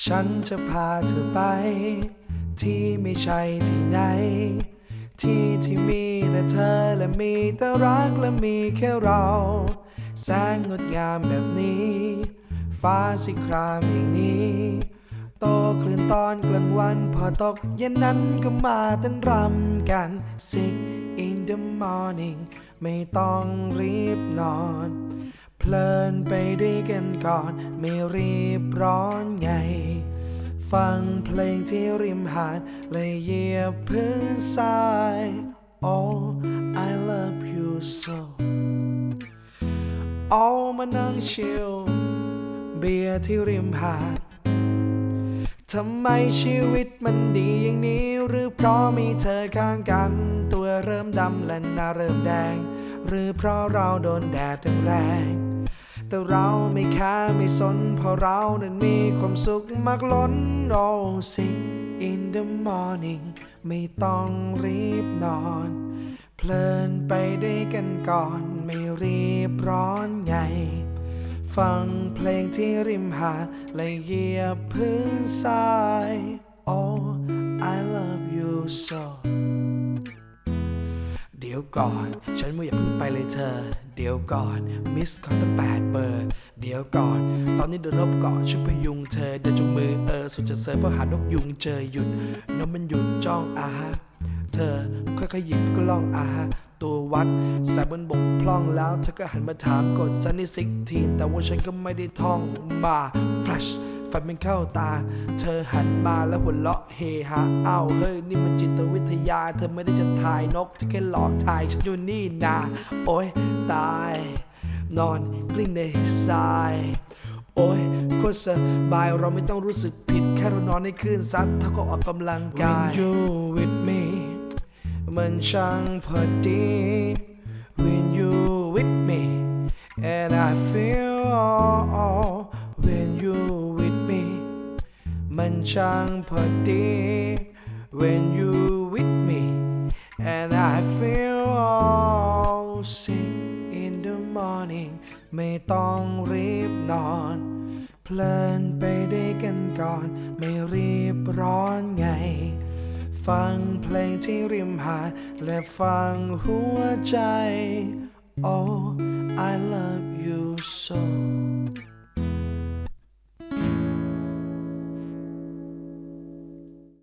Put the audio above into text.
ฉันจะพาเธอไป ที่ไม่ใช่ที่ไหน ที่ที่มีแต่เธอและมีแต่รักและมีแค่เรา แสงงดงามแบบนี้ ฟ้าสีครามอย่างนี้ โตคลื่นตอนกลางวันพอตกเย็นนั้นก็มาเต้นรำกัน Sing in the morning ไม่ต้องรีบนอน เพลินไปด้วย กันก่อนไม่รีบร้อนไง ฟังเพลงที่ริมหาดและเหยียบพื้นทราย Oh I love you so เอามานั่งชิลเบียร์ที่ริมหาดทำไมชีวิตมันดีอย่างนี้ หรือเพราะมีเธอข้างกัน ตัวเริ่มดำและหน้าเริ่มแดง หรือเพราะเราโดนแดดแรง แต่เราไม่แค่ไม่สน เพราะเรานั้นมีความสุขมากล้น Oh sing in the morning ไม่ต้องรีบนอน เพลินไปด้วยกันก่อน ไม่รีบร้อนไง ฟังเพลงที่ริมหาดและเหยียบพื้นทราย Oh I love you so ก่อน ฉันไม่อย่าเพิ่งไปเลยเธอ เดี๋ยวก่อน มิสคอตั้งแปดเบอร์ เดี๋ยวก่อน ตอนนี้เดินรบเกาะช่วยพยุงเธอ เดินจุงมือเออ สุดจะเซอร์เพราะหานกยุงเจอหยุดนกมันหยุดจ้องอาฮะ เธอค่อยๆหยิบกล้องอาฮะตัววัดสายบนบกพร่องแล้วเธอก็หันมาถามกดซันนี่ซิกทีนแต่ว่าฉันก็ไม่ได้ท่องมา flash ไฟมันเข้าตา เธอหันมาแล้วหัวเราะเฮฮาอ้าวเฮ้ยนี่มันจิตวิทยา เธอไม่ได้จะถ่ายนกเธอแค่หลอกถ่ายฉันอยู่นี่นาโอ้ยตาย นอนกลิ้งในทรายโอ้ยโคตรสบายเราไม่ต้องรู้สึกผิด แค่เรานอนในคืนซัดเท่าก็ออกกำลังกาย When you with me มันช่างพอดี มันช่างพอดี When you with me and I feel all sing in the morning ไม่ต้องรีบนอน เพลินไปได้กันก่อน ไม่รีบร้อนไง ฟังเพลงที่ริมหาดและฟังหัวใจ Oh I love you so